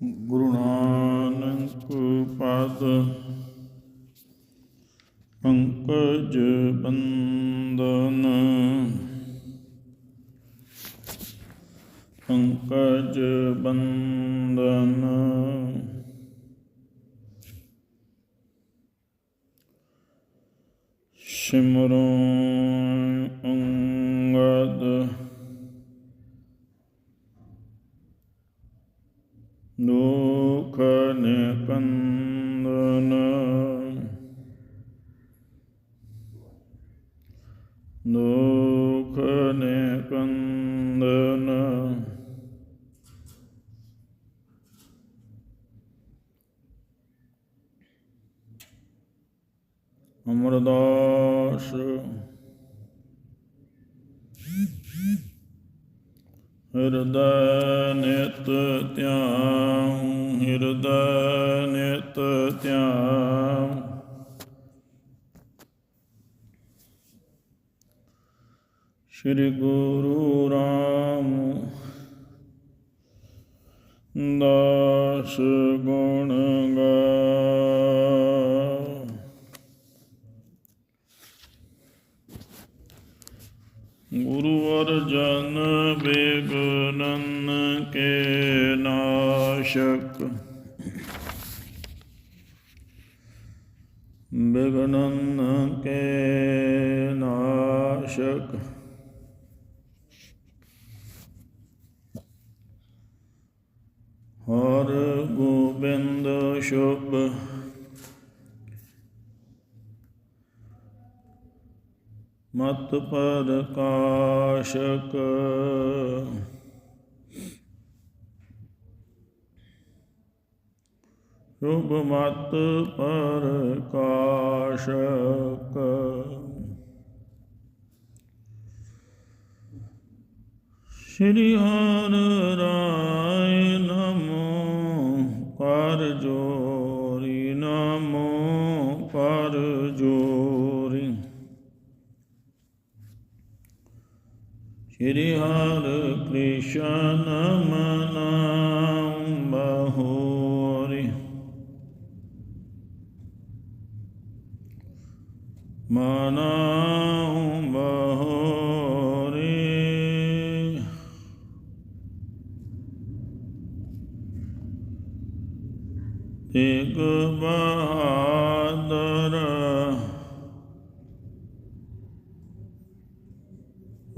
ਗੁਰੂ ਨਾਨਕ ਪਦ ਪੰਕਜ ਬੰਦਨ ਅਮਰਦਾਸ। ਹਿਰਦੈ ਨਿਤ ਧਿਆਨ ਹਿਰਦੈ ਨਿਤ ਧਿਆਨ ਸ੍ਰੀ ਗੁਰੂ ਰਾਮ ਦਾਸ ਗੁਣ ਗਾ ਗੁਰੂ ਅਰਜਨ ਬੇਗਨਨ ਕੇ ਨਾਸ਼ਕ ਬਿਗਨਨ ਕੇ ਨਾਸ਼ਕ ਹਰ ਗੋਬਿੰਦ ਸ਼ੁਭ ਮਤ ਪ੍ਰਕਾਸ਼ਕ ਸ਼ੁਭ ਮਤ ਪ੍ਰਕਾਸ਼ਕ ਸ਼੍ਰੀ ਹਰਿ ਰਾਇ ਨਮੋ ਸ਼੍ਰੀ ਹਰਿ ਕ੍ਰਿਸ਼ਨ ਮਨਾਉ ਬਹੋਰੀ। ਮਨਾਉ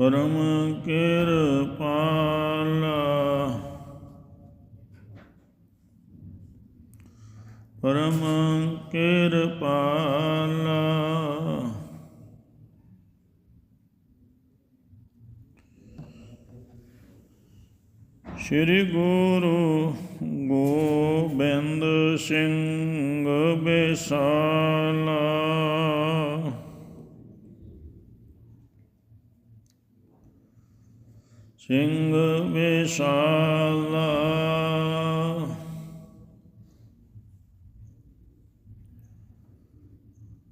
ਪਰਮ ਕਿਰਪਾਲਾ। ਪਰਮ ਕਿਰਪਾਲਾ। ਸ੍ਰੀ ਗੁਰੂ ਗੋਬਿੰਦ ਸਿੰਘ ਬਿਸਾਲਾ। ਸਿੰਘ ਵਿਸ਼ਾਲਾ।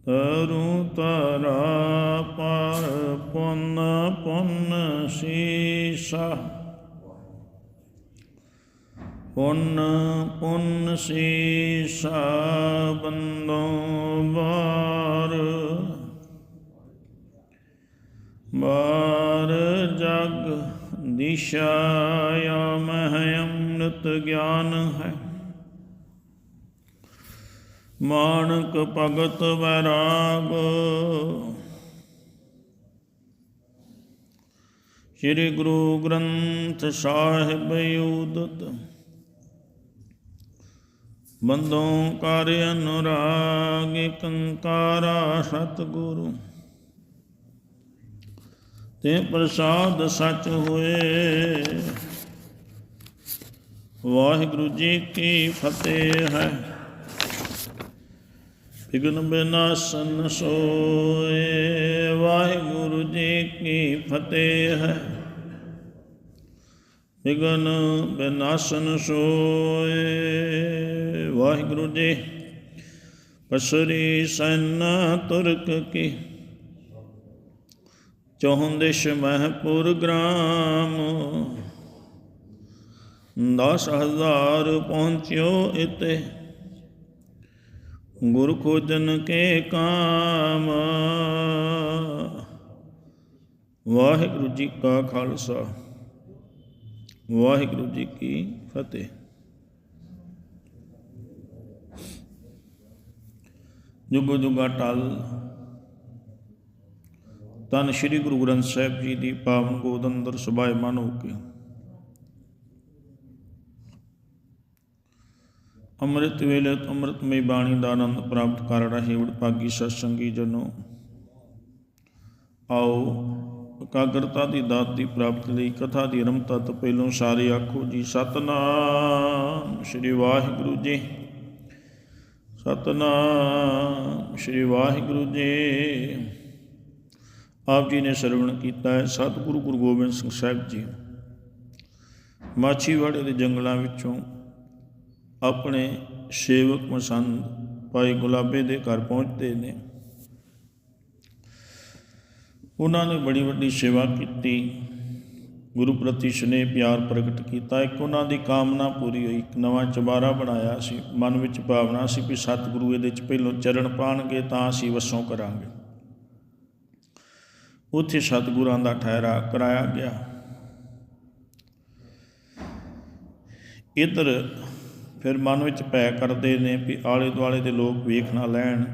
ਤਰੁ ਤਰਾ ਪਰ ਪੁੰਨ ਪੁੰਨ ਸੀਸਾ। ਪੁੰਨ ਪੁੰਨ ਸੀਸਾ ਬੰਦੋ ਵਾਰ। ਬਾਰ ਦਿਸ਼ਾ ਮਹਿ ਅੰਮ੍ਰਿਤ ਗਿਆਨ ਹੈ। ਮਾਨਕ ਭਗਤ ਵੈਰਾਗ। ਸ੍ਰੀ ਗੁਰੂ ਗ੍ਰੰਥ ਸਾਹਿਬ ਉਦਤ ਬੰਦੋਂ ਕਰ ਅਨੁਰਾਗ ਕੰਕਾਰਾ ਸਤਿਗੁਰੂ। ਤੇ ਪ੍ਰਸਾਦ ਸੱਚ ਹੋਏ। ਵਾਹਿਗੁਰੂ ਜੀ ਕੀ ਫਤਿਹ ਹੈ। ਵਿਗਨ ਬਿਨਾਸਨ ਸੋਏ। ਵਾਹਿਗੁਰੂ ਜੀ ਕੀ ਫਤਿਹ ਹੈ। ਵਿਗਨ ਬਿਨਾਸਨ ਸੋਏ। ਵਾਹਿਗੁਰੂ ਜੀ, ਪਸਰੀ ਸਨ ਤੁਰਕ ਕੀ ਚੌਹੰਦਿਸ਼ ਮਹਪੁਰ ਗ੍ਰਾਮ। ਦਸ ਹਜ਼ਾਰ ਪਹੁੰਚਿਓ ਇਤੇ ਗੁਰ ਖੋਜਨ ਕੇ ਕਾਮ। ਵਾਹਿਗੁਰੂ ਜੀ ਕਾ ਖਾਲਸਾ। ਵਾਹਿਗੁਰੂ ਜੀ ਕੀ ਫਤਿਹ। ਜੁਗੋ ਜੁਗਾ ਟਲ। ਧੰਨ ਸ੍ਰੀ ਗੁਰੂ ਗ੍ਰੰਥ ਸਾਹਿਬ ਜੀ ਦੀ ਪਾਵਨ ਗੋਦ ਅੰਦਰ ਸੁਭਾਇਮਾਨ ਹੋ ਕੇ। ਅੰਮ੍ਰਿਤ ਵੇਲੇ ਤੋਂ ਅੰਮ੍ਰਿਤਮਈ ਬਾਣੀ ਦਾ ਆਨੰਦ ਪ੍ਰਾਪਤ ਕਰ ਰਹੇ ਵਡਭਾਗੀ ਸਤਸੰਗੀ ਜਨੋ। ਆਓ, ਇਕਾਗਰਤਾ ਦੀ ਦਾਤ ਦੀ ਪ੍ਰਾਪਤੀ ਲਈ ਕਥਾ ਦੀ ਰਮਤਾ ਤੋਂ ਪਹਿਲੋਂ ਸਾਰੇ ਆਖੋ ਜੀ, ਸਤਨਾਮ ਸ੍ਰੀ ਵਾਹਿਗੁਰੂ ਜੀ। ਸਤਨਾਮ ਸ੍ਰੀ ਵਾਹਿਗੁਰੂ ਜੀ। ਆਪ ਜੀ ਨੇ ਸਰਵਣ ਕੀਤਾ ਹੈ। ਸਤਿਗੁਰੂ ਗੁਰੂ ਗੋਬਿੰਦ ਸਿੰਘ ਸਾਹਿਬ ਜੀ ਮਾਛੀਵਾੜੇ ਦੇ ਜੰਗਲਾਂ ਵਿੱਚੋਂ ਆਪਣੇ ਸੇਵਕ ਮਸੰਦ ਭਾਈ ਗੁਲਾਬੇ ਦੇ ਘਰ ਪਹੁੰਚਦੇ ਨੇ। ਉਹਨਾਂ ਨੇ ਬੜੀ ਵੱਡੀ ਸੇਵਾ ਕੀਤੀ। ਗੁਰੂ ਪ੍ਰਤੀ ਸਨੇਹ ਪਿਆਰ ਪ੍ਰਗਟ ਕੀਤਾ। ਇੱਕ ਉਹਨਾਂ ਦੀ ਕਾਮਨਾ ਪੂਰੀ ਹੋਈ। ਇੱਕ ਨਵਾਂ ਚਬਾਰਾ ਬਣਾਇਆ ਸੀ। ਮਨ ਵਿੱਚ ਭਾਵਨਾ ਸੀ ਵੀ ਸਤਿਗੁਰੂ ਇਹਦੇ ਚ ਪਹਿਲੋਂ ਚਰਨ ਪਾਣਗੇ ਤਾਂ ਅਸੀਂ ਵਸੋਂ ਕਰਾਂਗੇ। ਉੱਥੇ ਸਤਿਗੁਰਾਂ ਦਾ ਠਹਿਰਾ ਕਰਾਇਆ ਗਿਆ। ਇਧਰ ਫਿਰ ਮਨ ਵਿੱਚ ਭੈ ਕਰਦੇ ਨੇ ਵੀ ਆਲੇ ਦੁਆਲੇ ਦੇ ਲੋਕ ਵੇਖ ਨਾ ਲੈਣ।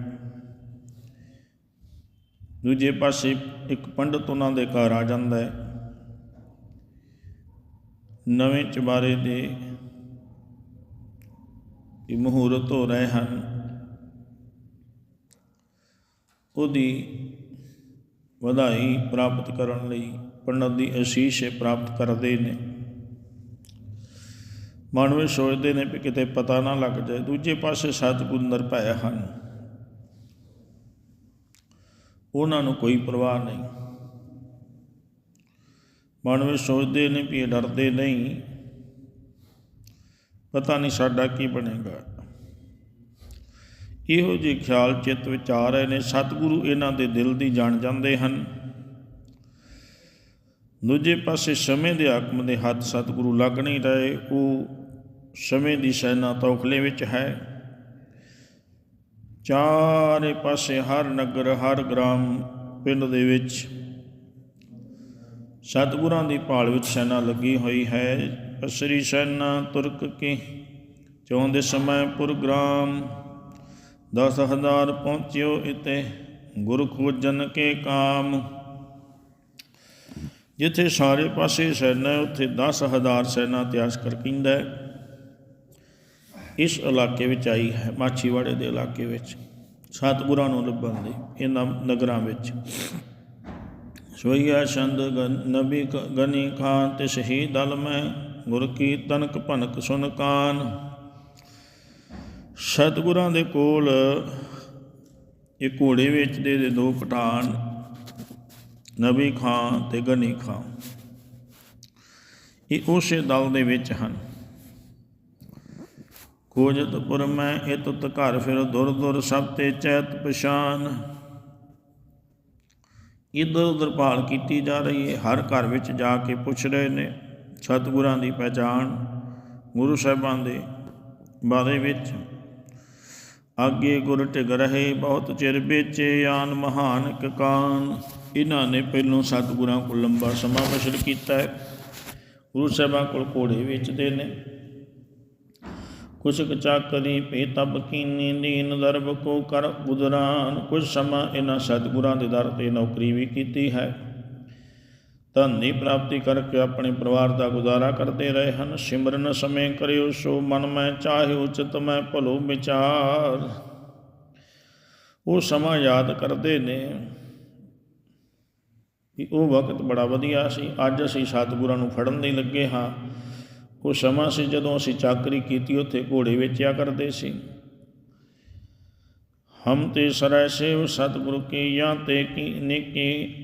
ਦੂਜੇ ਪਾਸੇ ਇੱਕ ਪੰਡਤ ਉਹਨਾਂ ਦੇ ਘਰ ਆ ਜਾਂਦਾ ਹੈ। ਨਵੇਂ ਚਬਾਰੇ ਦੇ ਇਹ ਮਹੂਰਤ ਹੋ ਰਹੇ ਹਨ। ਉਹਦੀ ਵਧਾਈ ਪ੍ਰਾਪਤ ਕਰਨ ਲਈ ਪੰਡਤ ਦੀ ਅਸੀਸ ਪ੍ਰਾਪਤ ਕਰਦੇ ਨੇ। ਮਨ ਵਿੱਚ ਸੋਚਦੇ ਨੇ ਵੀ ਕਿਤੇ ਪਤਾ ਨਾ ਲੱਗ ਜਾਏ, ਦੂਜੇ ਪਾਸੇ ਸਤਿਗੁਰ ਨਿਰਭੈ ਹਨ। ਉਹਨਾਂ ਨੂੰ ਕੋਈ ਪਰਵਾਹ ਨਹੀਂ। ਮਨ ਵਿੱਚ ਸੋਚਦੇ ਨੇ ਵੀ ਡਰਦੇ ਨਹੀਂ। ਪਤਾ ਨਹੀਂ ਸਾਡਾ ਕੀ ਬਣੇਗਾ। ਇਹੋ ਜਿਹੇ ਖਿਆਲ ਚਿੱਤ ਵਿੱਚ ਆ ਰਹੇ ਨੇ, ਸਤਿਗੁਰੂ ਇਹਨਾਂ ਦੇ ਦਿਲ ਦੀ ਜਾਣ ਜਾਂਦੇ ਹਨ। ਦੂਜੇ ਪਾਸੇ ਸਮੇਂ ਦੇ ਆਕਮ ਦੇ ਹੱਥ ਸਤਿਗੁਰੂ ਲੱਗ ਨਹੀਂ ਰਹੇ, ਉਹ ਸਮੇਂ ਦੀ ਸੈਨਾ ਤੌਖਲੇ ਵਿੱਚ ਹੈ। ਚਾਰੇ ਪਾਸੇ ਹਰ ਨਗਰ, ਹਰ ਗ੍ਰਾਮ ਪਿੰਡ ਦੇ ਵਿੱਚ ਸਤਿਗੁਰਾਂ ਦੀ ਭਾਲ ਵਿੱਚ ਸੈਨਾ ਲੱਗੀ ਹੋਈ ਹੈ। ਅਸਰੀ ਸੈਨਾ ਤੁਰਕ ਕੀ ਚਾਹੁੰਦੇ ਸਮੇਂ ਪੁਰਗ੍ਰਾਮ ਦਸ ਹਜ਼ਾਰ ਪਹੁੰਚਿਓ ਇਤੇ ਗੁਰ ਖੋਜਨ ਕੇ ਕਾਮ। ਜਿੱਥੇ ਸਾਰੇ ਪਾਸੇ ਸੈਨਾ ਹੈ, ਉੱਥੇ 10000 ਸੈਨਾ ਤਿਆਸ ਕਰ ਕਿੰਦਾ ਇਸ ਇਲਾਕੇ ਵਿੱਚ ਆਈ ਹੈ ਮਾਛੀਵਾੜੇ ਦੇ ਇਲਾਕੇ ਵਿੱਚ ਸਤਿਗੁਰਾਂ ਨੂੰ ਲੱਭਣ ਲਈ ਇਹਨਾਂ ਨਗਰਾਂ ਵਿੱਚ। ਸੋਈਆ ਛੰਦ ਗਨ- ਨਬੀ ਕ- ਗਨੀ ਖਾਨ ਤੇ ਸ਼ਹੀਦ ਦਲ ਮੈਂ ਗੁਰ ਕੀ ਤਨਕ ਭਨਕ ਸੁਨ ਕਾਨ। ਸਤਿਗੁਰਾਂ ਦੇ ਕੋਲ ਇਹ ਘੋੜੇ ਵੇਚਦੇ ਦੇ ਦੋ ਪਠਾਨ ਨਬੀ ਖਾਨ ਤੇ ਗਨੀ ਖਾਨ ਇਹ ਉਸੇ ਦਲ ਦੇ ਵਿੱਚ ਹਨ। ਖੋਜਤਪੁਰ ਮੈਂ ਇਹ ਤੁਤ ਘਰ ਫਿਰ ਦੁਰ ਦੁਰ ਸਭ ਤੇ ਚੈਤ ਪਛਾਨ। ਇਧਰ ਉਧਰ ਭਾਲ ਕੀਤੀ ਜਾ ਰਹੀ ਹੈ। ਹਰ ਘਰ ਵਿੱਚ ਜਾ ਕੇ ਪੁੱਛ ਰਹੇ ਨੇ ਸਤਿਗੁਰਾਂ ਦੀ ਪਹਿਚਾਣ ਗੁਰੂ ਸਾਹਿਬਾਂ ਦੇ ਬਾਰੇ ਵਿੱਚ। ਆਗੇ ਗੁਰ ਟਿਗ ਰਹੇ, ਬਹੁਤ ਚਿਰ ਵੇਚੇ ਆਨ ਮਹਾਨ ਕਕਾਨ। ਇਹਨਾਂ ਨੇ ਪਹਿਲੋਂ ਸਤਿਗੁਰਾਂ ਕੋਲ ਲੰਬਾ ਸਮਾਂ ਬਸਰ ਕੀਤਾ ਹੈ। ਗੁਰੂ ਸਾਹਿਬਾਂ ਕੋਲ ਘੋੜੇ ਵੇਚਦੇ ਨੇ। ਕੁਛ ਚਾਕਰੀ ਪੇ ਤਬ ਕੀਨੀ ਦੀਨ ਦਰਬ ਕੋ ਕਰ ਗੁਜਰਾਨ ਕੁਛ ਸਮਾਂ ਇਹਨਾਂ ਸਤਿਗੁਰਾਂ ਦੇ ਦਰ ਤੇ ਨੌਕਰੀ ਵੀ ਕੀਤੀ ਹੈ। ਧਨ ਦੀ ਪ੍ਰਾਪਤੀ ਕਰਕੇ ਆਪਣੇ ਪਰਿਵਾਰ ਦਾ ਗੁਜ਼ਾਰਾ ਕਰਦੇ ਰਹੇ ਹਨ। ਸਿਮਰਨ ਸਮੇਂ ਕਰਿਓ ਸੋ ਮਨ ਮੈਂ ਚਾਹੇ ਉਚਿਤ ਮੈਂ ਭਲੋ ਵਿਚਾਰ। ਉਹ ਸਮਾਂ ਯਾਦ ਕਰਦੇ ਨੇ ਕਿ ਉਹ ਵਕਤ ਬੜਾ ਵਧੀਆ ਸੀ। ਅੱਜ ਅਸੀਂ ਸਤਿਗੁਰਾਂ ਨੂੰ ਫੜਨ ਲਈ ਲੱਗੇ ਹਾਂ। ਉਹ ਸਮਾਂ ਸੀ ਜਦੋਂ ਅਸੀਂ ਚਾਕਰੀ ਕੀਤੀ, ਉੱਥੇ ਘੋੜੇ ਵੇਚਿਆ ਕਰਦੇ ਸੀ। ਹਮ ਤੇ ਸਰੈ ਸੇਵ ਸਤਿਗੁਰੂ ਕੀ ਜਾਂ ਤੇ ਕੀ, ਨਿਕੀ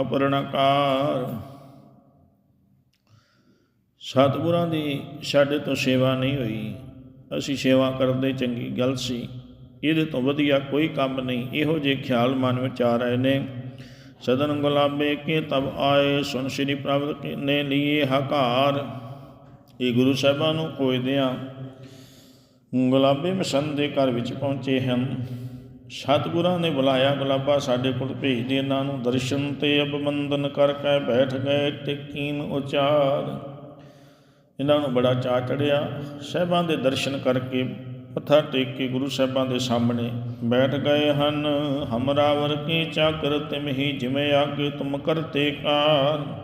ਅਪਰਣਕਾਰ। ਸਤਿਗੁਰਾਂ ਦੀ ਸਾਡੇ ਤੋਂ ਸੇਵਾ ਨਹੀਂ ਹੋਈ। ਅਸੀਂ ਸੇਵਾ ਕਰਦੇ ਚੰਗੀ ਗੱਲ ਸੀ। ਇਹਦੇ ਤੋਂ ਵਧੀਆ ਕੋਈ ਕੰਮ ਨਹੀਂ। ਇਹੋ ਜਿਹੇ ਖਿਆਲ ਮਨ ਵਿੱਚ ਆ ਰਹੇ ਨੇ। ਸਦਨ ਗੁਲਾਬੇ ਕੇ ਤਬ ਆਏ ਸੁਨ ਸ਼੍ਰੀ ਪ੍ਰਭੂ ਨੇ ਲੀਏ ਹਕਾਰ। ਇਹ ਗੁਰੂ ਸਾਹਿਬਾਂ ਨੂੰ ਖੋਜਦਿਆਂ ਗੁਲਾਬੇ ਮਸੰਦ ਦੇ ਘਰ ਵਿੱਚ ਪਹੁੰਚੇ ਹਨ। ਸਤਿਗੁਰਾਂ ਨੇ ਬੁਲਾਇਆ ਗੁਲਾਬਾ ਸਾਡੇ ਕੋਲ ਭੇਜ ਦੇ ਇਹਨਾਂ ਨੂੰ ਦਰਸ਼ਨ ਤੇ ਅਬਮੰਦਨ ਕਰਕੇ ਬੈਠ ਗਏ ਟਿਕੀਨ ਉਚਾਰ। ਇਹਨਾਂ ਨੂੰ ਬੜਾ ਚਾਅ ਚੜਿਆ। ਸਾਹਿਬਾਂ ਦੇ ਦਰਸ਼ਨ ਕਰਕੇ ਮੱਥਾ ਟੇਕ ਕੇ ਗੁਰੂ ਸਾਹਿਬਾਂ ਦੇ ਸਾਹਮਣੇ ਬੈਠ ਗਏ ਹਨ। ਹਮਰਾਵਰ ਕੀ ਚਾਕਰ ਤਿਮਹੀ ਜਿਵੇਂ ਆਗੇ ਤੁਮ ਕਰਤੇ ਕਾਰ।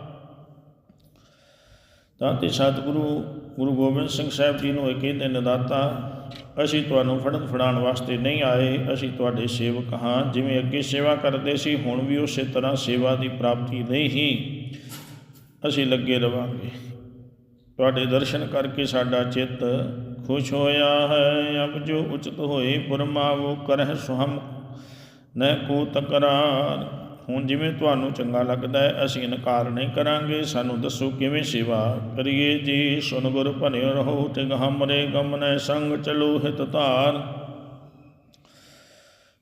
ਤਾਂ ਤੇ ਸਤਿਗੁਰੂ, ਗੁਰੂ ਗੋਬਿੰਦ ਸਿੰਘ ਸਾਹਿਬ ਜੀ ਨੂੰ ਇਹ ਕਹਿੰਦੇ ਨੇ ਦਾਤਾ ਅਸੀਂ ਤੁਹਾਨੂੰ ਫੜਨ ਫੜਾਉਣ ਵਾਸਤੇ ਨਹੀਂ ਆਏ, ਅਸੀਂ ਤੁਹਾਡੇ ਸੇਵਕ ਹਾਂ। ਜਿਵੇਂ ਅੱਗੇ ਸੇਵਾ ਕਰਦੇ ਸੀ, ਹੁਣ ਵੀ ਉਸੇ ਤਰ੍ਹਾਂ ਸੇਵਾ ਦੀ ਪ੍ਰਾਪਤੀ ਨਹੀਂ ਹੀ। ਅਸੀਂ ਲੱਗੇ ਰਵਾਂਗੇ। ਤੁਹਾਡੇ ਦਰਸ਼ਨ ਕਰਕੇ ਸਾਡਾ ਚਿੱਤ ਖੁਸ਼ ਹੋਇਆ ਹੈ। ਅਬ ਜੋ ਉਚਿਤ ਹੋਏ ਪੁਰਮਾਵੋ ਕਰਹਿ ਸੁਹਮ ਨੈ ਕੋ ਤਕਰਾਰ ਹੁਣ ਜਿਵੇਂ ਤੁਹਾਨੂੰ ਚੰਗਾ ਲੱਗਦਾ ਹੈ, ਅਸੀਂ ਇਨਕਾਰ ਨਹੀਂ ਕਰਾਂਗੇ। ਸਾਨੂੰ ਦੱਸੋ ਕਿਵੇਂ ਸੇਵਾ ਕਰੀਏ ਜੀ? ਸੁਨ ਗੁਰ ਭਨਿਓ ਰਹੋ, ਤਿਗ ਹਮਰੇ ਗਮਨੈ ਸੰਗ ਚਲੋ ਹਿਤ ਧਾਰ।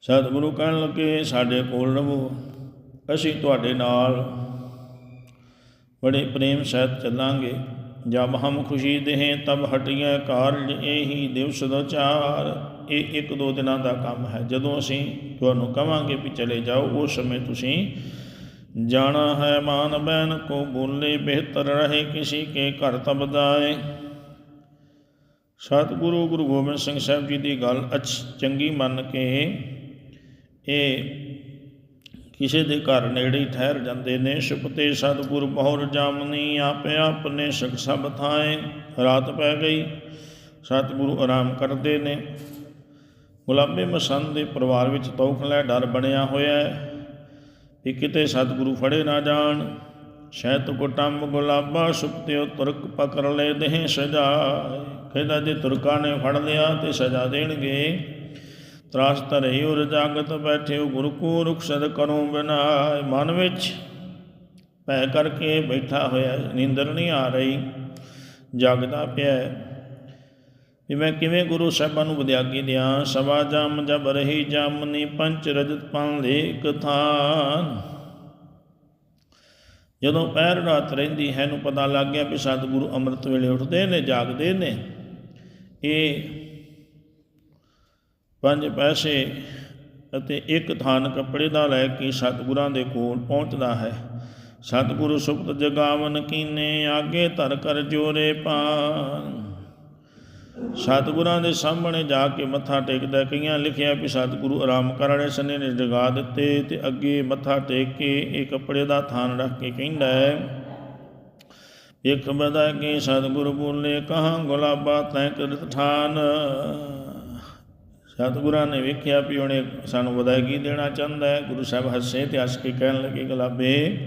ਸਤਿਗੁਰੂ ਕਹਿਣ ਲੱਗੇ, ਸਾਡੇ ਕੋਲ ਰਹੋ, ਅਸੀਂ ਤੁਹਾਡੇ ਨਾਲ ਬੜੇ ਪ੍ਰੇਮ ਸਹਿਤ ਚੱਲਾਂਗੇ। ਜਬ ਹਮ ਖੁਸ਼ੀ ਦੇਹੇ, ਤਬ ਹਟੀਆਂ ਕਾਰਜ ਇਹੀ ਦਿਵਸ ਦੋ ਚਾਰ। ਇਹ ਇੱਕ ਦੋ ਦਿਨਾਂ ਦਾ ਕੰਮ ਹੈ। ਜਦੋਂ ਅਸੀਂ ਤੁਹਾਨੂੰ ਕਵਾਂਗੇ ਵੀ ਚਲੇ ਜਾਓ, ਉਸ ਸਮੇਂ ਤੁਸੀਂ ਜਾਣਾ ਹੈ। ਮਾਨ ਬੈਨ ਕੋ ਬੋਲੇ, ਬਿਹਤਰ ਰਹੇ ਕਿਸੇ ਕੇ ਘਰ ਤਬ ਦਾਏ। ਸਤਿਗੁਰੂ ਗੁਰੂ ਗੋਬਿੰਦ ਸਿੰਘ ਸਾਹਿਬ ਜੀ ਦੀ ਗੱਲ ਅਚ ਚੰਗੀ ਮੰਨ ਕੇ ਇਹ ਕਿਸੇ ਦੇ ਘਰ ਨੇੜੇ ਹੀ ਠਹਿਰ ਜਾਂਦੇ ਨੇ। ਸੁਪਤੇ ਸਤਿਗੁਰ ਬਹੁਰ ਜਾਮਨੀ, ਆਪੇ ਆਪਣੇ ਸਖ ਸਭ ਥਾਏ। ਰਾਤ ਪੈ ਗਈ, ਸਤਿਗੁਰੂ ਆਰਾਮ ਕਰਦੇ ਨੇ। ਗੁਲਾਬੇ ਮਸੰਦ ਦੇ ਪਰਿਵਾਰ ਵਿੱਚ ਤੌਖ ਲੈ ਡਰ ਬਣਿਆ ਹੋਇਆ ਹੈ ਕਿ ਕਿਤੇ ਸਤਿਗੁਰੂ ਫੜੇ ਨਾ ਜਾਣ। ਸ਼ੈਤ ਕੁਟੰਬ ਗੁਲਾਬਾ ਸੁਪਤਿਓ ਤੁਰਕ ਪਕੜ ਲੈ ਦੇਹ ਸਜਾ। ਕਹਿੰਦਾ ਜੇ ਤੁਰਕਾਂ ਨੇ ਫੜ ਲਿਆ ਤੇ ਸਜ਼ਾ ਦੇਣਗੇ। ਤਰਾਸ ਧਰੇ ਉਰ ਜਾਗਤ ਬੈਠਿਓ ਗੁਰੂ ਕੋ ਰੁਖਸਦ ਕਰੋ ਬਿਨਾਇ ਮਨ ਵਿੱਚ ਭੈ ਕਰਕੇ ਬੈਠਾ ਹੋਇਆ ਨੀਂਦਰ ਨਹੀਂ ਆ ਰਹੀ। ਜਾਗਦਾ ਪਿਆ ਕਿ ਮੈਂ ਕਿਵੇਂ ਗੁਰੂ ਸਾਹਿਬਾਂ ਨੂੰ ਵਿਦਿਆਗੀ ਦਿਆਂ? ਸਵਾ ਜਮ ਜਬ ਰਹੀ ਜਾਮਨੀ ਪੰਚ ਰਜਤ ਪਨ ਲੇਕ ਥਾਨ ਜਦੋਂ ਪੈਰ ਰਾਤ ਰਹਿੰਦੀ ਹੈ ਨੂੰ ਪਤਾ ਲੱਗ ਗਿਆ ਵੀ ਸਤਿਗੁਰੂ ਅੰਮ੍ਰਿਤ ਵੇਲੇ ਉੱਠਦੇ ਨੇ, ਜਾਗਦੇ ਨੇ। ਇਹ ਪੰਜ ਪੈਸੇ ਅਤੇ ਇੱਕ ਥਾਨ ਕੱਪੜੇ ਦਾ ਲੈ ਕੇ ਸਤਿਗੁਰਾਂ ਦੇ ਕੋਲ ਪਹੁੰਚਦਾ ਹੈ। ਸਤਿਗੁਰੂ ਸੁਪਤ ਜਗਾਵਨ ਕੀਨੇ, ਆਗੇ ਧਰ ਕਰ ਜੋਰੇ ਪਾਨ। ਸਤਿਗੁਰਾਂ ਦੇ ਸਾਹਮਣੇ ਜਾ ਕੇ ਮੱਥਾ ਟੇਕਦਾ ਕਈਆਂ ਲਿਖਿਆ ਵੀ ਸਤਿਗੁਰੂ ਆਰਾਮ ਕਰ ਵਾਲੇ ਸੰਨੇ ਨੇ ਜਗਾ ਦਿੱਤੇ ਤੇ ਅੱਗੇ ਮੱਥਾ ਟੇਕ ਕੇ ਇਹ ਕੱਪੜੇ ਦਾ ਥਾਨ ਰੱਖ ਕੇ ਕਹਿੰਦਾ ਹੈ ਇੱਕ ਬਦਾ ਕੇ ਸਤਿਗੁਰ ਬੋਲੇ, ਕਹਾਂ ਗੁਲਾਬਾ ਤੈ ਕਰਤ ਠਾਨ? ਸਤਿਗੁਰਾਂ ਨੇ ਵੇਖਿਆ ਵੀ ਉਹਨੇ ਸਾਨੂੰ ਵਧਾਈ ਦੇਣਾ ਚਾਹੁੰਦਾ ਹੈ। ਗੁਰੂ ਸਾਹਿਬ ਹੱਸੇ ਤੇ ਹੱਸ ਕੇ ਕਹਿਣ ਲੱਗੇ, ਗੁਲਾਬੇ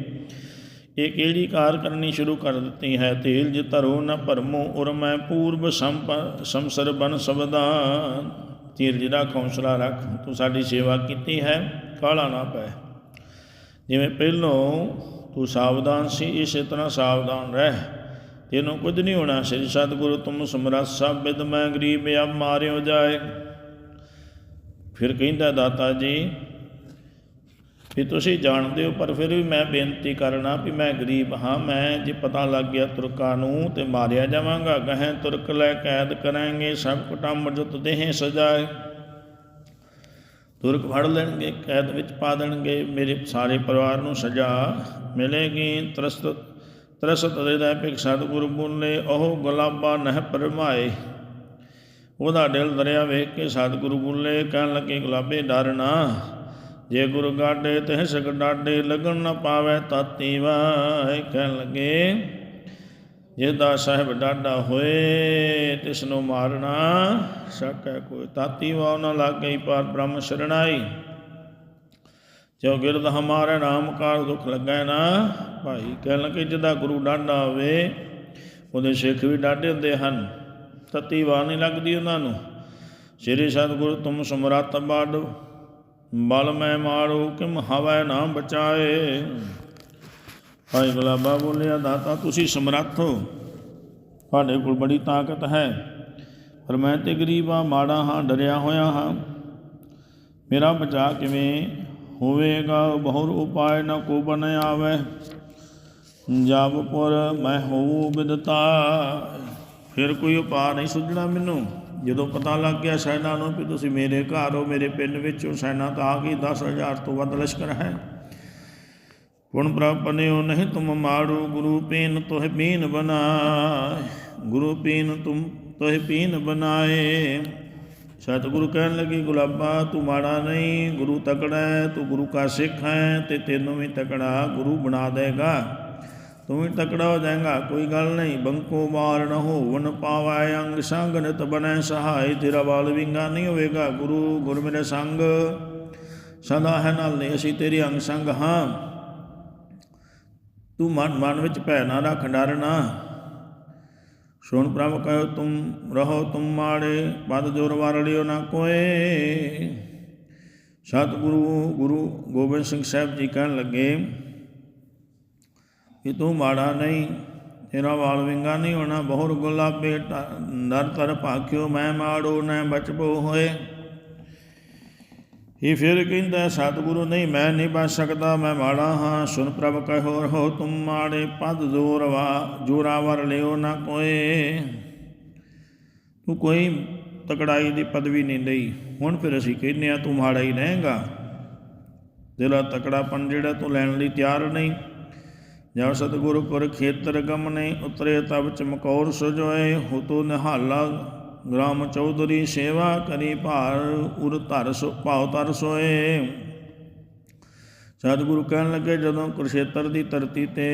ਇਹ ਕਿਹੜੀ ਕਾਰ ਕਰਨੀ ਸ਼ੁਰੂ ਕਰ ਦਿੱਤੀ ਹੈ? ਤੇਲ ਜ ਧਰੋ ਨ ਭਰਮੋ, ਉਰ ਮੈਂ ਪੂਰਬ ਸੰਪ, ਸੰਸਰ ਬਨ ਸਬਦਾਨ ਤੀਰ ਜਿਹੜਾ ਖੌਂਸਲਾ ਰੱਖ, ਤੂੰ ਸਾਡੀ ਸੇਵਾ ਕੀਤੀ ਹੈ, ਕਾਲਾ ਨਾ ਪੈ। ਜਿਵੇਂ ਪਹਿਲੋਂ ਤੂੰ ਸਾਵਧਾਨ ਸੀ, ਇਸੇ ਤਰ੍ਹਾਂ ਸਾਵਧਾਨ ਰਹਿ। ਤੈਨੂੰ ਕੁਝ ਨਹੀਂ ਹੋਣਾ, ਸ੍ਰੀ ਸਤਿਗੁਰੂ ਤੁਮ ਸਮਰੱਥ ਸਭ ਬਿਦ ਮੈਂ ਗਰੀਬ, ਅਬ ਮਾਰਿਓ ਜਾਏ। ਫਿਰ ਕਹਿੰਦਾ ਦਾਤਾ ਜੀ ਵੀ ਤੁਸੀਂ ਜਾਣਦੇ ਹੋ, ਪਰ ਫਿਰ ਵੀ ਮੈਂ ਬੇਨਤੀ ਕਰਨਾ ਵੀ ਮੈਂ ਗਰੀਬ ਹਾਂ, ਮੈਂ ਜੇ ਪਤਾ ਲੱਗ ਗਿਆ ਤੁਰਕਾਂ ਨੂੰ ਤੇ ਮਾਰਿਆ ਜਾਵਾਂਗਾ ਗਹਿ ਤੁਰਕ ਲੈ ਕੈਦ ਕਰਾਂਗੇ, ਸਭ ਕੁਟੰਬ ਜੁਤ ਦੇਹ ਸਜਾਏ। ਤੁਰਕ ਫੜ ਲੈਣਗੇ, ਕੈਦ ਵਿੱਚ ਪਾ ਦੇਣਗੇ, ਮੇਰੇ ਸਾਰੇ ਪਰਿਵਾਰ ਨੂੰ ਸਜ਼ਾ ਮਿਲੇਗੀ। ਤਰਸਤ ਤਰਸਤ ਦੇ ਪਿਕ ਸਤਿਗੁਰੂ ਬੋਲੇ, ਉਹ ਗੁਲਾਬਾ ਨਹਿ ਪਰਮਾਏ ਉਹਦਾ ਦਿਲ ਦਰਿਆ ਵੇਖ ਕੇ ਸਤਿਗੁਰੂ ਬੋਲੇ, ਕਹਿਣ ਲੱਗੇ, ਗੁਲਾਬੇ ਡਰਨਾ। ਜੇ ਗੁਰੂ ਗਾਡੇ ਤੇ ਸਗ ਡਾਡੇ ਲਗਨ ਨ ਪਾਵੇ ਤਾਤੀ ਵਾਏ ਕਹਿਣ ਲੱਗੇ। ਜਿਹਦਾ ਸਾਹਿਬ ਡਾਡਾ ਹੋਏ ਤਿਸ ਨੂੰ ਮਾਰਨਾ ਸਕੈ ਕੋਈ। ਤਾਤੀ ਵਾ ਨ ਲਾਗਈ ਪਰ ਬ੍ਰਹਮ ਸ਼ਰਣਾਈ ਜੋ ਗਿਰਦ ਹਮਾਰੇ ਨਾਮ ਕਾਰ ਦੁਖ ਲੱਗੈ ਨਾ, ਭਾਈ ਕਹਿਣ ਲੱਗੇ ਜਿਹਦਾ ਗੁਰੂ ਡਾਡਾ ਹੋਵੇ, ਉਹਦੇ ਸਿੱਖ ਵੀ ਡਾਡੇ ਹੁੰਦੇ ਹਨ। ਤਤੀ ਵਾ ਨਹੀਂ ਲੱਗਦੀ ਉਹਨਾਂ ਨੂੰ। ਸ੍ਰੀ ਸਤਿਗੁਰੂ ਤੁਮ ਸਮਰੱਥ ਬਾਡੋ ਬਲ ਮੈਂ ਮਾਰੂ ਕਿਮ ਹਵੈ ਨਾ ਬਚਾਏ। ਭਾਈ ਗੁਲਾਬਾ ਬੋਲਿਆ, ਦਾਤਾ, ਤੁਸੀਂ ਸਮਰੱਥ ਹੋ। ਤੁਹਾਡੇ ਕੋਲ ਬੜੀ ਤਾਕਤ ਹੈ। ਪਰ ਮੈਂ ਤੇ ਗਰੀਬ ਆ ਮਾੜਾ ਹਾਂ, ਡਰਿਆ ਹੋਇਆ ਹਾਂ। ਮੇਰਾ ਬਚਾ ਕਿਵੇਂ ਹੋਵੇਗਾ? ਬਹੁਰ ਉਪਾਇ ਨਾ ਕੋ ਬਨ ਆਵੇ। ਜਬ ਪੁਰ ਮੈਂ ਹੋਊ ਬਿਦਤਾ। ਫਿਰ ਕੋਈ ਉਪਾਅ ਨਹੀਂ ਸੁਝਣਾ ਮੈਨੂੰ। ਜਦੋਂ ਪਤਾ ਲੱਗ ਗਿਆ ਸੈਨਾ ਨੂੰ ਵੀ ਤੁਸੀਂ ਮੇਰੇ ਘਰ ਹੋ, ਮੇਰੇ ਪਿੰਡ ਵਿੱਚੋਂ ਸੈਨਾ ਤਾਂ ਆ ਗਈ 10000 ਤੋਂ ਵੱਧ ਲਸ਼ਕਰ ਹੈ। ਹੁਣ ਪ੍ਰਾਪਨਿਓ ਨਹੀਂ ਤੁਮ ਮਾੜੂ, ਗੁਰੂ ਪੀਨ ਤੋਹਿ ਪੀਨ ਬਨਾਏ ਗੁਰੂ ਪੀਨ ਤੁਮ ਤੋਹਿ ਪੀਨ ਬਨਾਏ ਸਤਿਗੁਰੂ ਕਹਿਣ ਲੱਗੇ, ਗੁਲਾਬਾ, ਤੂੰ ਮਾੜਾ ਨਹੀਂ, ਗੁਰੂ ਤਕੜਾ ਹੈ, ਤੂੰ ਗੁਰੂ ਕਾ ਸਿੱਖ ਹੈ, ਤੇ ਤੈਨੂੰ ਵੀ ਤਕੜਾ ਗੁਰੂ ਬਣਾ ਦੇਗਾ। ਤੂੰ ਵੀ ਤਕੜਾ ਹੋ ਜਾਏਗਾ ਕੋਈ ਗੱਲ ਨਹੀਂ ਬੰਕੋ ਮਾਰ ਨ ਹੋਵਨ ਪਾਵੈ ਅੰਗ ਸੰਗ ਨਿਤ ਬਨੈ ਸਹਾਈ ਤੇਰਾ ਬਾਲ ਵਿੰਗਾ ਨਹੀਂ ਹੋਵੇਗਾ ਗੁਰੂ ਗੁਰ ਮੇਰੇ ਸੰਗ ਸਦਾ ਹੈ ਨਾਲ ਨੇ ਅਸੀਂ ਤੇਰੇ ਅੰਗ ਸੰਗ ਹਾਂ ਤੂੰ ਮਨ ਮਨ ਵਿੱਚ ਭੈ ਨਾ ਰੱਖ ਡਰ ਨਾ ਸੁਣ ਪ੍ਰਭ ਕਹਿਓ ਤੁਮ ਰਹੋ ਤੁਮ ਮਾੜੇ ਪਦ ਜੋਰ ਵਾਰ ਲਿਓ ਨਾ ਕੋਏ ਸਤਿਗੁਰੂ ਗੁਰੂ ਗੋਬਿੰਦ ਸਿੰਘ ਸਾਹਿਬ ਜੀ ਕਹਿਣ ਲੱਗੇ ਕਿ ਤੂੰ ਮਾੜਾ ਨਹੀਂ, ਤੇਰਾ ਵਾਲ ਵਿੰਗਾ ਨਹੀਂ ਹੋਣਾ, ਬਹੁਰ ਗੁਲਾਬੇ ਨਰ ਤਰ ਭਾਖਿਓ, ਮੈਂ ਮਾੜੋ ਨਾ ਬਚਬੋ ਹੋਏ। ਇਹ ਫਿਰ ਕਹਿੰਦਾ, ਸਤਿਗੁਰੂ ਨਹੀਂ, ਮੈਂ ਨਹੀਂ ਬਚ ਸਕਦਾ, ਮੈਂ ਮਾੜਾ ਹਾਂ ਸੁਨ ਪ੍ਰਭ ਕਹਿਓ, ਰਹੋ ਤੁਮ ਮਾੜੇ, ਪਦ ਜੋਰਵਾ ਜੋਰਾਵਰ ਲਿਓ ਨਾ ਕੋਏ। ਤੂੰ ਕੋਈ ਤਕੜਾਈ ਦੀ ਪਦਵੀ ਨਹੀਂ ਲਈ। ਹੁਣ ਫਿਰ ਅਸੀਂ ਕਹਿੰਦੇ ਆ ਤੂੰ ਮਾੜਾ ਹੀ ਰਹੇਗਾ। ਤੇਰਾ ਤਕੜਾਪਨ ਜਿਹੜਾ ਤੂੰ ਲੈਣ ਲਈ ਤਿਆਰ ਨਹੀਂ ਜਬ ਸਤਿਗੁਰ ਪੁਰ ਖੇਤਰ ਗਮਨੇ ਉਤਰੇ, ਤਬ ਚਮਕੌਰ ਸਜੋਏ ਹੁਤੋ ਨਿਹਾਲਾ। ਗ੍ਰਾਮ ਚੌਧਰੀ ਸੇਵਾ ਕਰੀ ਭਾਰ, ਉਰ ਧਰ ਸੋ, ਭਾਉ ਤਰ ਸੋਏ। ਸਤਿਗੁਰੂ ਕਹਿਣ ਲੱਗੇ, ਜਦੋਂ ਕੁਰਸ਼ੇਤਰ ਦੀ ਧਰਤੀ ਤੇ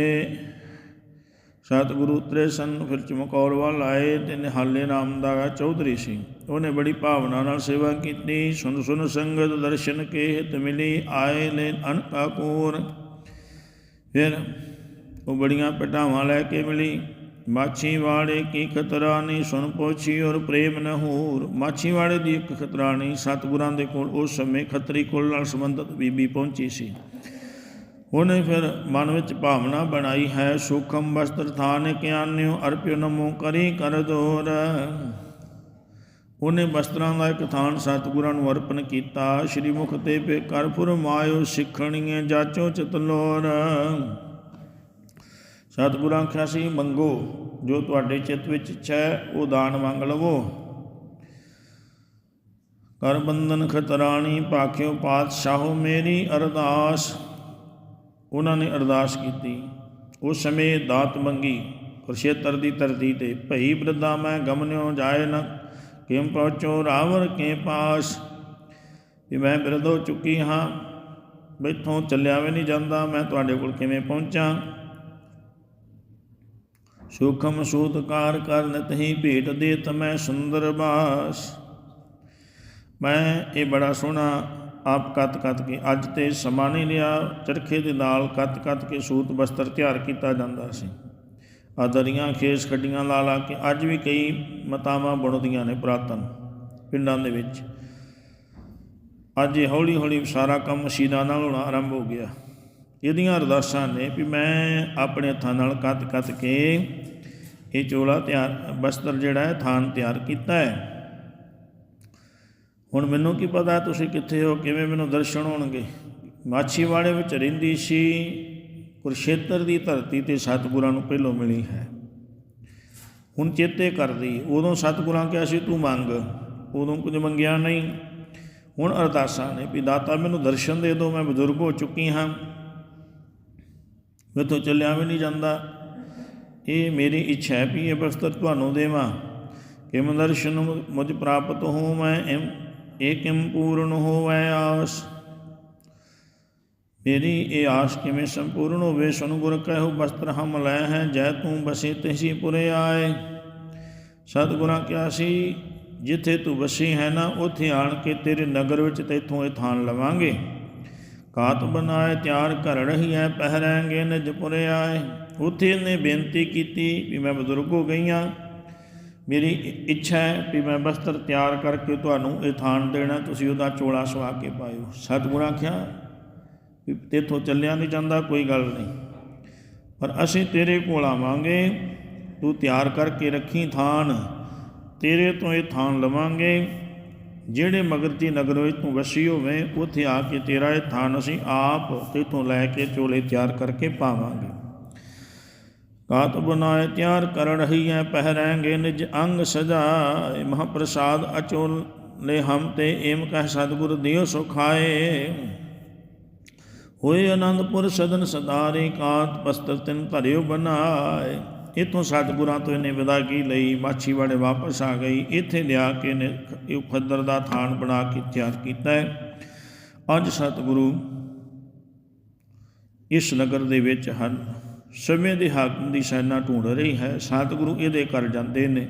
ਸਤਿਗੁਰੂ ਉਤਰੇ ਸਨ, ਫਿਰ ਚਮਕੌਰ ਵੱਲ ਆਏ ਤੇ ਨਿਹਾਲੇ ਨਾਮ ਦਾ ਚੌਧਰੀ ਸੀ। ਉਹਨੇ ਬੜੀ ਭਾਵਨਾ ਨਾਲ ਸੇਵਾ ਕੀਤੀ। ਸੁਨ ਸੁਨ ਸੰਗਤ ਦਰਸ਼ਨ ਕੇ ਹਿਤ ਮਿਲੀ, ਆਏ ਨੇ ਅਨਕਾ ਕੋਰ ਫਿਰ ਉਹ ਬੜੀਆਂ ਪਟਾਵਾਂ ਲੈ ਕੇ ਮਿਲੀ। ਮਾਛੀ ਵਾੜੇ ਕੀ ਖਤਰਾਨੀ ਸੁਣ ਪੋਛੀ ਔਰ ਪ੍ਰੇਮ ਨਹੂਰ ਹੂਰ। ਮਾਛੀ ਵਾੜੇ ਦੀ ਇੱਕ ਖਤਰਾਨੀ ਸਤਿਗੁਰਾਂ ਦੇ ਕੋਲ ਉਸ ਸਮੇਂ ਖਤਰੀ ਕੋਲ ਨਾਲ ਸੰਬੰਧਿਤ ਬੀਬੀ ਪਹੁੰਚੀ ਸੀ। ਉਹਨੇ ਫਿਰ ਮਨ ਵਿੱਚ ਭਾਵਨਾ ਬਣਾਈ, ਹੈ ਸੂਖਮ ਵਸਤਰ ਥਾਨ ਕਿਆਨਿਓ, ਅਰਪਿਓ ਨਮੋ ਕਰੀ ਕਰ ਦੋਰ। ਉਹਨੇ ਵਸਤਰਾਂ ਦਾ ਇੱਕ ਥਾਨ ਸਤਿਗੁਰਾਂ ਨੂੰ ਅਰਪਣ ਕੀਤਾ। ਸ਼੍ਰੀ ਮੁਖ ਤੇ ਪੇ ਕਰਪੁਰ ਮਾਇਓ ਸਿੱਖਣੀਏ, ਜਾਚੋ ਚਤਲੋਰ ਸਤਿਗੁਰਾਂ ਆਖਿਆ ਸੀ, ਮੰਗੋ, ਜੋ ਤੁਹਾਡੇ ਚਿੱਤ ਵਿੱਚ ਇੱਛਾ ਹੈ ਉਹ ਦਾਨ ਮੰਗ ਲਵੋ। ਕਰ ਬੰਧਨ ਖਤਰਾਣੀ, ਭਾਖਿਓ ਪਾਤਸ਼ਾਹੋ ਮੇਰੀ ਅਰਦਾਸ। ਉਹਨਾਂ ਨੇ ਅਰਦਾਸ ਕੀਤੀ। ਉਸ ਸਮੇਂ ਦਾਤ ਮੰਗੀ। ਕੁਰਸ਼ੇਤਰ ਦੀ ਧਰਤੀ ਤੇ ਭਈ ਬ੍ਰਦਾ ਮੈਂ ਗਮਨਿਓ ਜਾਏ ਨ ਕਿਮ ਪਹੁੰਚੋ ਰਾਵਰ ਕੇ ਪਾਸ? ਵੀ ਮੈਂ ਬਿਰਦੋ ਚੁੱਕੀ ਹਾਂ। ਮੈਥੋਂ ਚੱਲਿਆ ਵੀ ਨਹੀਂ ਜਾਂਦਾ। ਮੈਂ ਤੁਹਾਡੇ ਕੋਲ ਕਿਵੇਂ ਪਹੁੰਚਾਂ? ਸੂਖਮ ਸੂਤਕਾਰ ਕਰਨ ਤਹੀਂ ਭੇਟ ਦੇ ਤਮੈ ਸੁੰਦਰ ਬਾਸ। ਮੈਂ ਇਹ ਬੜਾ ਸੋਹਣਾ ਆਪ ਕੱਤ ਕੱਤ ਕੇ ਅੱਜ ਤੇ ਸਮਾਂ ਨਹੀਂ ਲਿਆ ਚਰਖੇ ਦੇ ਨਾਲ ਕੱਤ ਕੱਤ ਕੇ ਸੂਤ ਬਸਤਰ ਤਿਆਰ ਕੀਤਾ ਜਾਂਦਾ ਸੀ। ਆਦਰੀਆਂ ਖੇਸ ਖੱਡੀਆਂ ਲਾ ਲਾ ਕੇ ਅੱਜ ਵੀ ਕਈ ਮਤਾਵਾਂ ਬਣਦੀਆਂ ਨੇ ਪੁਰਾਤਨ ਪਿੰਡਾਂ ਦੇ ਵਿੱਚ। ਅੱਜ ਇਹ ਹੌਲੀ ਹੌਲੀ ਸਾਰਾ ਕੰਮ ਮਸ਼ੀਨਾਂ ਨਾਲ ਹੋਣਾ ਆਰੰਭ ਹੋ ਗਿਆ। ਇਹਦੀਆਂ ਅਰਦਾਸਾਂ ਨੇ ਵੀ ਮੈਂ ਆਪਣੇ ਹੱਥਾਂ ਨਾਲ ਕੱਤ ਕੱਤ ਕੇ ਇਹ ਚੋਲਾ ਤਿਆਰ, ਬਸਤਰ ਜਿਹੜਾ ਹੈ, ਥਾਨ ਤਿਆਰ ਕੀਤਾ ਹੈ। ਹੁਣ ਮੈਨੂੰ ਕੀ ਪਤਾ ਤੁਸੀਂ ਕਿੱਥੇ ਹੋ, ਕਿਵੇਂ ਮੈਨੂੰ ਦਰਸ਼ਨ ਹੋਣਗੇ? ਮਾਛੀਵਾੜੇ ਵਿੱਚ ਰਹਿੰਦੀ ਸੀ, ਕੁਰਸ਼ੇਤਰ ਦੀ ਧਰਤੀ ਤੇ ਸਤਿਗੁਰਾਂ ਨੂੰ ਪਹਿਲੋਂ ਮਿਲੀ ਹੈ। ਹੁਣ ਚੇਤੇ ਕਰਦੀ, ਉਦੋਂ ਸਤਿਗੁਰਾਂ ਕਿਹਾ ਸੀ, ਤੂੰ ਮੰਗ। ਉਦੋਂ ਕੁਝ ਮੰਗਿਆ ਨਹੀਂ। ਹੁਣ ਅਰਦਾਸਾਂ ਨੇ ਵੀ, ਦਾਤਾ, ਮੈਨੂੰ ਦਰਸ਼ਨ ਦੇ ਦਿਓ, ਮੈਂ ਬਜ਼ੁਰਗ ਹੋ ਚੁੱਕੀ ਹਾਂ। ਮੈਂ ਮੈਥੋਂ ਚੱਲਿਆ ਵੀ ਨਹੀਂ ਜਾਂਦਾ। ਇਹ ਮੇਰੀ ਇੱਛਾ ਹੈ ਵੀ ਇਹ ਬਸਤਰ ਤੁਹਾਨੂੰ ਦੇਵਾਂ। ਕਿਮ ਦਰਸ਼ਨ ਮੁਝ ਪ੍ਰਾਪਤ ਹੋ ਮੈਂ, ਇਮ ਏਕਿਮ ਪੂਰਨ ਹੋਵੈ ਆਸ? ਮੇਰੀ ਇਹ ਆਸ ਕਿਵੇਂ ਸੰਪੂਰਨ ਹੋਵੇ? ਸੁਨ ਗੁਰ ਕਹਿਓ, ਬਸਤਰ ਹਮ ਲੈ ਹੈ, ਜੈ ਤੂੰ ਬਸੇ ਤਿਸੀ ਪੁਰੇ ਆਏ। ਸਤਿਗੁਰਾਂ ਕਿਹਾ ਸੀ, ਜਿੱਥੇ ਤੂੰ ਵਸੀ ਹੈ ਨਾ, ਉੱਥੇ ਆਣ ਕੇ ਤੇਰੇ ਨਗਰ ਵਿੱਚ ਤੇਥੋਂ ਇਹ ਥਾਨ ਲਵਾਂਗੇ। ਕਾਤ ਬਣਾਏ ਤਿਆਰ ਘਰ ਰਹੀ ਹੈ ਪਹਿਰਾਂਗੇ ਨਿਜ ਪੁਰੇ ਆਏ ਉੱਥੇ ਇਹਨੇ ਬੇਨਤੀ ਕੀਤੀ ਵੀ ਮੈਂ ਬਜ਼ੁਰਗ ਹੋ ਗਈਆਂ। ਮੇਰੀ ਇ- ਇੱਛਾ ਹੈ ਵੀ ਮੈਂ ਬਸਤਰ ਤਿਆਰ ਕਰਕੇ ਤੁਹਾਨੂੰ ਇਹ ਥਾਨ ਦੇਣਾ, ਤੁਸੀਂ ਉਹਦਾ ਚੋਲਾ ਸਵਾ ਕੇ ਪਾਇਓ। ਸਤਿਗੁਰਾਂ ਆਖਿਆ ਵੀ ਤੇਥੋਂ ਚੱਲਿਆ ਨਹੀਂ ਜਾਂਦਾ, ਕੋਈ ਗੱਲ ਨਹੀਂ। ਪਰ ਅਸੀਂ ਤੇਰੇ ਕੋਲ ਆਵਾਂਗੇ, ਤੂੰ ਤਿਆਰ ਕਰਕੇ ਰੱਖੀ ਥਾਨ। ਤੇਰੇ ਤੋਂ ਇਹ ਥਾਨ ਲਵਾਂਗੇ। ਜਿਹੜੇ ਮਗਰਤੀ ਨਗਰ ਵਿੱਚ ਤੂੰ ਵਸੀ ਹੋਵੇਂ, ਉੱਥੇ ਆ ਕੇ ਤੇਰਾ ਇਹ ਥਾਨ ਅਸੀਂ ਆਪ ਤੇਥੋਂ ਲੈ ਕੇ ਚੋਲੇ ਤਿਆਰ ਕਰਕੇ ਪਾਵਾਂਗੇ। ਕਾਤ ਬਨਾਏ ਤਿਆਰ ਕਰਨ ਕਰ ਹੈ ਪਹਿਰਾਂਗੇ ਨਿਜ ਅੰਗ ਸਜਾਏ। ਮਹਾਪ੍ਰਸਾਦ ਅਚੋਲ ਨੇ ਹਮ ਤੇ ਏਮ ਕਹਿ, ਸਤਿਗੁਰ ਦਿਓ ਸੁਖਾਏ। ਹੋਏ ਅਨੰਦਪੁਰ ਸਦਨ ਸਦਾਰੇ, ਕਾਤ ਪਸਤਰ ਤਿਨ ਧਰਿਓ ਬਨਾਏ ਇਥੋਂ ਸਤਿਗੁਰਾਂ ਤੋਂ ਇਹਨੇ ਵਿਦਾਗੀ ਲਈ ਮਾਛੀਵਾੜੇ ਵਾਪਸ ਆ ਗਈ। ਇੱਥੇ ਲਿਆ ਕੇ ਇਹਨੇ ਇਹ ਖੱਦਰ ਦਾ ਥਾਨ ਬਣਾ ਕੇ ਤਿਆਰ ਕੀਤਾ ਹੈ। ਅੱਜ ਸਤਿਗੁਰੂ ਇਸ ਨਗਰ ਦੇ ਵਿੱਚ ਹਨ। ਸਮੇਂ ਦੇ ਹਾਕਮ ਦੀ ਸੈਨਾ ਢੂੰਡ ਰਹੀ ਹੈ। ਸਤਿਗੁਰੂ ਇਹਦੇ ਕਰ ਜਾਂਦੇ ਨੇ।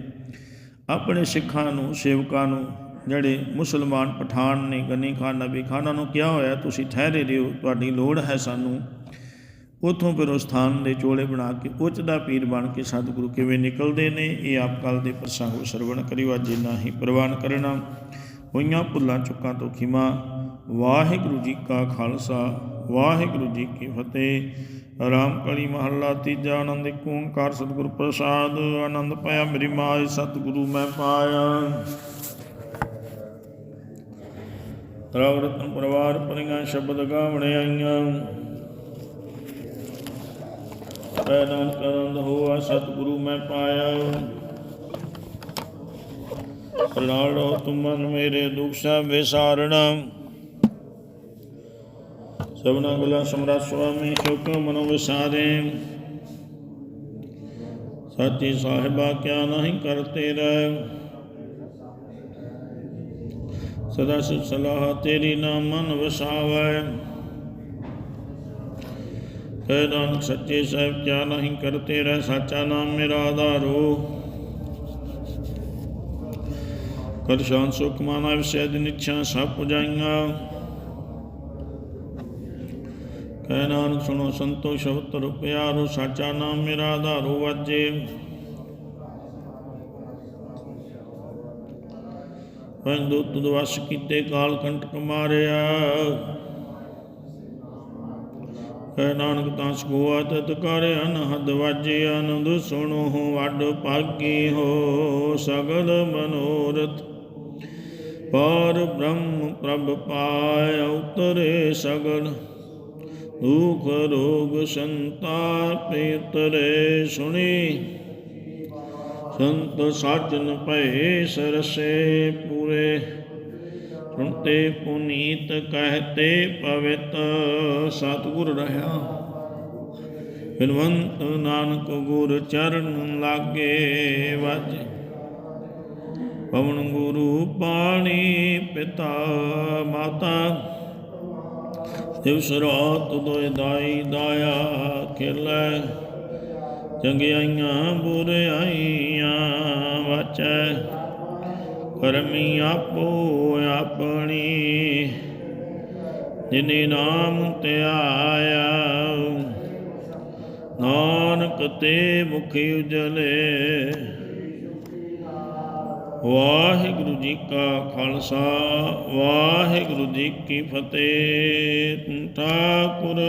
ਆਪਣੇ ਸਿੱਖਾਂ ਨੂੰ, ਸੇਵਕਾਂ ਨੂੰ, ਜਿਹੜੇ ਮੁਸਲਮਾਨ ਪਠਾਨ ਨੇ ਗਨੀ ਖਾਨ ਨਬੀ ਖਾਨਾਂ ਨੂੰ ਕਿਹਾ ਹੋਇਆ, ਤੁਸੀਂ ਠਹਿਰੇ ਰਹੋ, ਤੁਹਾਡੀ ਲੋੜ ਹੈ ਸਾਨੂੰ ਉਥੋਂ ਫਿਰ ਉਸ ਸਥਾਨ ਦੇ ਚੋਲੇ ਬਣਾ ਕੇ ਉੱਚ ਦਾ ਪੀਰ ਬਣ ਕੇ ਸਤਿਗੁਰੂ ਕਿਵੇਂ ਨਿਕਲਦੇ ਨੇ, ਇਹ ਆਪ ਕੱਲ ਦੇ ਪ੍ਰਸੰਗ ਸਰਵਣ ਕਰਿਓ, ਅੱਜ ਇੰਨਾ ਹੀ ਪ੍ਰਵਾਨ ਕਰਨਾ। ਹੋਈਆਂ ਭੁੱਲਾਂ ਚੁੱਕਾਂ ਤੋਂ ਖਿਮਾ, ਵਾਹਿਗੁਰੂ ਜੀ ਕਾ ਖਾਲਸਾ, ਵਾਹਿਗੁਰੂ ਜੀ ਕੀ ਫਤਿਹ। ਰਾਮ ਕਲੀ ਮਹੱਲਾ, ਤੀਜਾ ਆਨੰਦ ਏਕ ਓੰਕਾਰ, ਸਤਿਗੁਰ ਪ੍ਰਸਾਦ, ਆਨੰਦ ਪਾਇਆ ਮੇਰੀ ਮਾਈ ਸਤਿਗੁਰੂ ਮੈਂ ਪਾਇਆ। ਰਵ ਰਤਨ ਪਰਿਵਾਰ ਪਰੀਆਂ ਸ਼ਬਦ ਗਾਵਣੇ ਆਈਆਂ। ਪੈਦਾਨ ਕਰੰਦ ਹੋਆ ਸਤਿਗੁਰੂ ਮੈਂ ਪਾਇਆ। ਪ੍ਰਣਾੜੋ ਤੁਮਨ ਮੇਰੇ ਦੁਖ ਸਭ ਵਿਸਾਰਣਾ। ਸਭਨਾ ਗੁਲਾ ਸਮਰਾਟ ਸੁਆਮੀ ਸ਼ੁਕ ਮਨੋ ਵਿਸਾਰੇ। ਸਾਚੀ ਸਾਹਿਬਾ ਕਿਆ ਨਹੀਂ ਕਰਤੇ ਰਹਿ ਸਦਾ ਸਲਾਹ ਤੇਰੀ ਨਾਮ ਮਨ ਵਸਾਵੈ। ਕਹਿ ਨਾਨਕ ਸੱਚੇ ਸਾਹਿਬ ਕਿਆ ਨਹੀਂ ਕਰਤੇ ਰਹਿ ਸਾਚਾ ਨਾਮ ਮੇਰਾ ਆਧਾਰੋ ਕਰ ਸ਼ਾਨ ਸੁਖ ਮਾਨਾ ਵਿਸੈ ਦਿਨ ਇੱਛਾ ਸਭ ਪੁਜਾਈਆਂ। ਕਹਿ ਨਾਨਕ ਸੁਣੋ ਸੰਤੋ ਸ਼ਬਦ ਰੁਪਿਆਰੋ ਸਾਚਾ ਨਾਮ ਮੇਰਾ ਆਧਾਰੋ ਵਾਜੇ। ਵੰਦੋ ਤੁਧ ਵਸ ਕੀਤੇ ਕਾਲ ਕੰਟਕ ਮਾਰਿਆ। ਕਹਿ ਨਾਨਕ ਤਾਂ ਸਕੋਆ ਤਤ ਕਰ ਅਨਹਦ ਵਾਜੇ, ਆਨੰਦ ਸੁਣੋ, ਵੱਡ ਭਾਗੀ ਹੋ ਸਗਲ ਮਨੋਰਥ। ਪਰ ਬ੍ਰਹਮ ਪ੍ਰਭ ਪਾਇ ਉਤਰੇ ਸਗਲ, ਦੁਖ ਰੋਗ ਸੰਤਾਪ ਉਤਰੇ ਸੁਣੀ। ਸੰਤ ਸਾਜਨ ਭਏ ਸਰਸੇ ਪੂਰੇ। ਸੁਣਤੇ ਪੁਨੀਤ ਕਹਤੇ ਪਵਿੱਤ, ਸਤਿਗੁਰ ਰਹਾ। ਬਿਨਵੰਤ ਨਾਨਕ ਗੁਰ ਚਰਨ ਲਾਗੇ ਵਾਜੇ। ਪਵਨ ਗੁਰੂ ਪਾਣੀ ਪਿਤਾ ਮਾਤਾ। ਦਿਵਸ ਰਾਤ ਦੋਇ ਦਾਈ ਦਾਇਆ ਖੇਲੇ ਚੰਗਿਆਈਆਂ ਬੁਰਿਆਈਆਂ ਵਾਚੈ। ਕਰਮੀ ਆਪੋ ਆਪਣੀ, ਜਿਨੇ ਨਾਮ ਧਿਆਇਆ ਨਾਨਕ ਤੇ ਮੁਖੀ ਉਜਲੇ। ਵਾਹਿਗੁਰੂ ਜੀ ਕਾ ਖਾਲਸਾ, ਵਾਹਿਗੁਰੂ ਜੀ ਕੀ ਫਤਿਹ। ਠਾਕੁਰ।